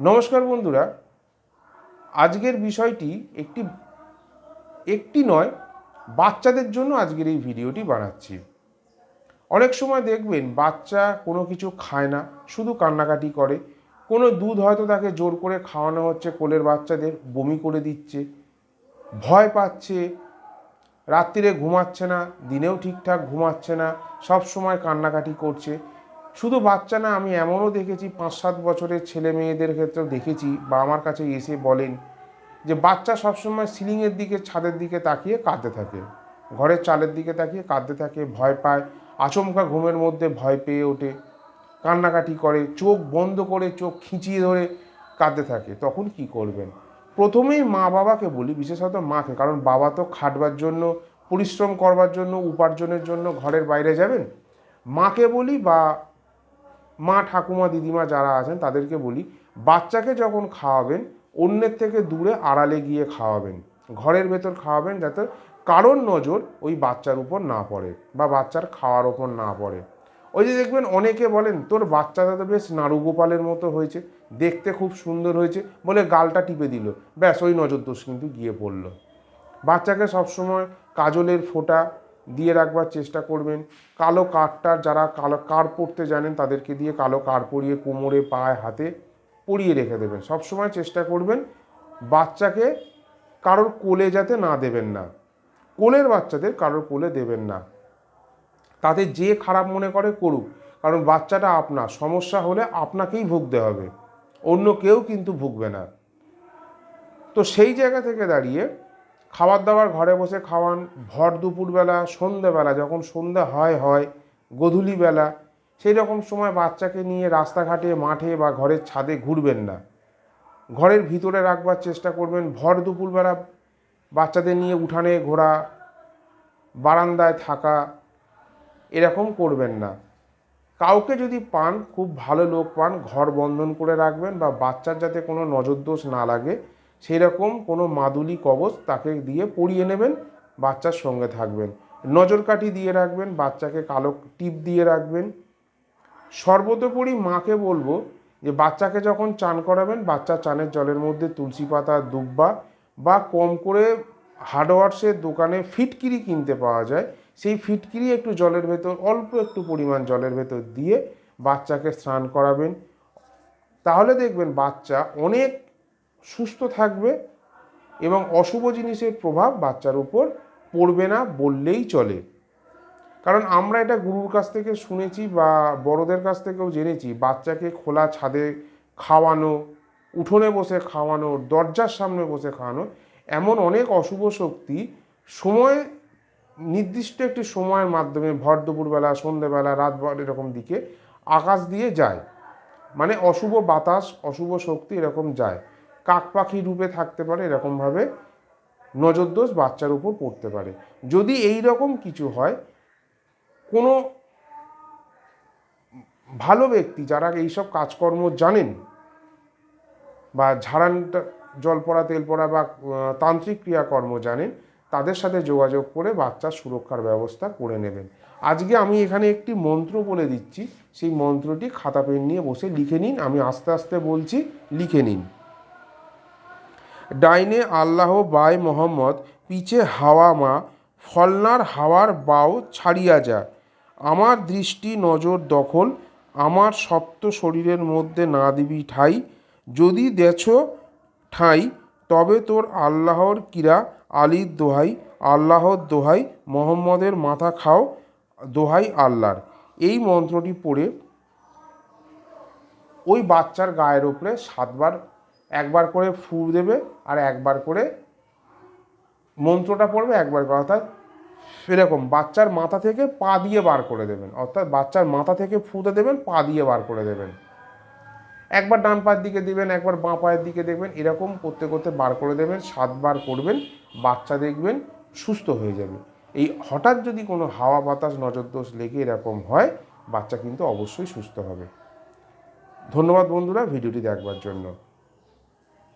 নমস্কার বন্ধুরা। আজকের বিষয়টি একটি একটি নয়, বাচ্চাদের জন্য আজকের এই ভিডিওটি বানাচ্ছি। অনেক সময় দেখবেন বাচ্চা কোনো কিছু খায় না, শুধু কান্নাকাটি করে। কোনো দুধ হয়তো তাকে জোর করে খাওয়ানো হচ্ছে, কোলের বাচ্চাদের বমি করে দিচ্ছে, ভয় পাচ্ছে, রাত্রিরে ঘুমাচ্ছে না, দিনেও ঠিকঠাক ঘুমাচ্ছে না, সব সময় কান্নাকাটি করছে। শুধু বাচ্চা না, আমি এমনও দেখেছি পাঁচ সাত বছরের ছেলে মেয়েদের ক্ষেত্রেও দেখেছি, বা আমার কাছে এসে বলেন যে বাচ্চা সবসময় সিলিংয়ের দিকে, ছাদের দিকে তাকিয়ে কাঁদতে থাকে। ঘরের চালের দিকে তাকিয়ে কাঁদতে থাকে, ভয় পায়, আচমকা ঘুমের মধ্যে ভয় পেয়ে ওঠে, কান্নাকাটি করে, চোখ বন্ধ করে, চোখ খিঁচিয়ে ধরে কাঁদতে থাকে। তখন কি করবেন? প্রথমেই মা বাবাকে বলি, বিশেষত মাকে, কারণ বাবা তো খাটবার জন্য, পরিশ্রম করবার জন্য, উপার্জনের জন্য ঘরের বাইরে যাবেন। মাকে বলি বা মা ঠাকুমা দিদিমা যারা আছেন তাদেরকে বলি, বাচ্চাকে যখন খাওয়াবেন, অন্যের থেকে দূরে আড়ালে গিয়ে খাওয়াবেন। ঘরের ভেতর খাওয়াবেন যাতে কারোর নজর ওই বাচ্চার উপর না পড়ে বা বাচ্চার খাওয়ার ওপর না পড়ে। ওই যে দেখবেন অনেকে বলেন, তোর বাচ্চাটা তো বেশ নাড়ু গোপালের মতো হয়েছে, দেখতে খুব সুন্দর হয়েছে। বলে গালটা টিপে দিল। ব্যাস, ওই নজর দোষ কিন্তু গিয়ে পড়ল। বাচ্চাকে সবসময় কাজলের ফোঁটা দিয়ে রাখবার চেষ্টা করবেন। কালো কাঠটার যারা কালো কার পরতে জানেন তাদেরকে দিয়ে কালো কার পরিয়ে কোমরে, পায়ে, হাতে পরিয়ে রেখে দেবেন। সবসময় চেষ্টা করবেন বাচ্চাকে কারোর কোলে যাতে না দেবেন না। কোলের বাচ্চাদের কারোর কোলে দেবেন না। তাতে যে খারাপ মনে করে, করুক। কারণ বাচ্চাটা আপনার সমস্যা হলে আপনাকেই ভুগতে হবে। অন্য কেউ কিন্তু ভুগবে না। তো সেই জায়গা থেকে দাঁড়িয়ে খাবার দাবার ঘরে বসে খাওয়ান, ভর দুপুরবেলা, সন্ধেবেলা, যখন সন্ধে হয় হয়, গধূলিবেলা সেই রকম সময় বাচ্চাকে নিয়ে রাস্তাঘাটে, মাঠে বা ঘরের ছাদে ঘুরবেন না। ঘরের ভিতরে রাখবার চেষ্টা করবেন, ভর দুপুরবেলা বাচ্চাদের নিয়ে উঠানে ঘোরা, বারান্দায় থাকা, এরকম করবেন না। কাউকে যদি পান, খুব ভালো লোক পান, ঘর বন্ধন করে রাখবেন বা বাচ্চার যাতে কোনো নজরদোষ না লাগে সেই রকম কোনো মাদুলি কবচ তাকে দিয়ে পরিয়ে নেবেন, বাচ্চার সঙ্গে থাকবেন। নজরকাঠি দিয়ে রাখবেন, বাচ্চাকে কালো টিপ দিয়ে রাখবেন। সর্বোপরি মাকে বলব যে, বাচ্চাকে যখন চান করাবেন, বাচ্চা চানের জলের মধ্যে তুলসী পাতা, দুব্বা বা কম করে হার্ডওয়ার্সের দোকানে ফিটকিরি কিনতে পাওয়া যায়। সেই ফিটকিরি একটু জলের ভেতর, অল্প একটু পরিমাণ জলের ভেতর দিয়ে বাচ্চাকে স্নান করাবেন। তাহলে দেখবেন বাচ্চা অনেক সুস্থ থাকবে এবং অশুভ জিনিসের প্রভাব বাচ্চার উপর পড়বে না বললেই চলে। কারণ আমরা এটা গুরুর কাছ থেকে শুনেছি বা বড়দের কাছ থেকেও জেনেছি, বাচ্চাকে খোলা ছাদে খাওয়ানো, উঠোনে বসে খাওয়ানো, দরজার সামনে বসে খাওয়ানো, এমন অনেক অশুভ শক্তি সময়, নির্দিষ্ট একটি সময়ের মাধ্যমে ভর দুপুরবেলা, সন্ধেবেলা রাত এরকম দিকে আকাশ দিয়ে যায়। মানে অশুভ বাতাস, অশুভ শক্তি এরকম যায়। কাক পাখি রূপে থাকতে পারে, এরকমভাবে নজরদোষ বাচ্চার উপর পড়তে পারে। যদি এই রকম কিছু হয়, কোনো ভালো ব্যক্তি যারা এইসব কাজকর্ম জানেন বা ঝাড়ানটা জল পড়া, তেল পড়া বা তান্ত্রিক ক্রিয়াকর্ম জানেন, তাদের সাথে যোগাযোগ করে বাচ্চার সুরক্ষার ব্যবস্থা করে নেবেন। আজকে আমি এখানে একটি মন্ত্র বলে দিচ্ছি, সেই মন্ত্রটি খাতা পেন নিয়ে বসে লিখে নিন, আমি আস্তে আস্তে বলছি, লিখে নিন। ডাইনে আল্লাহ বাই মোহাম্মদ, পিছে হাওয়া মা, ফলনার হাওয়ার বাও ছাড়িয়া যা। আমার দৃষ্টি নজর দখল, আমার সপ্ত শরীরের মধ্যে না দিবি ঠাই। যদি দেছ ঠাই, তবে তোর আল্লাহর কিরা, আলীর দোহাই, আল্লাহর দোহাই, মোহাম্মদের মাথা খাও, দোহাই আল্লাহর। এই মন্ত্রটি পড়ে ওই বাচ্চার গায়ের উপরে সাতবার একবার করে ফুর দেবে আর একবার করে মন্ত্রটা পড়বে একবার করে, অর্থাৎ সেরকম বাচ্চার মাথা থেকে পা দিয়ে বার করে দেবেন, অর্থাৎ বাচ্চার মাথা থেকে ফুটে দেবেন, পা দিয়ে বার করে দেবেন। একবার ডান পায়ের দিকে দেবেন, একবার বাঁ পায়ের দিকে দেখবেন, এরকম করতে করতে বার করে দেবেন, সাতবার করবেন, বাচ্চা দেখবেন, সুস্থ হয়ে যাবে। এই হঠাৎ যদি কোনো হাওয়া বাতাস, নজরদোষ লেগে এরকম হয়, বাচ্চা কিন্তু অবশ্যই সুস্থ হবে। ধন্যবাদ বন্ধুরা, ভিডিওটি দেখবার জন্য।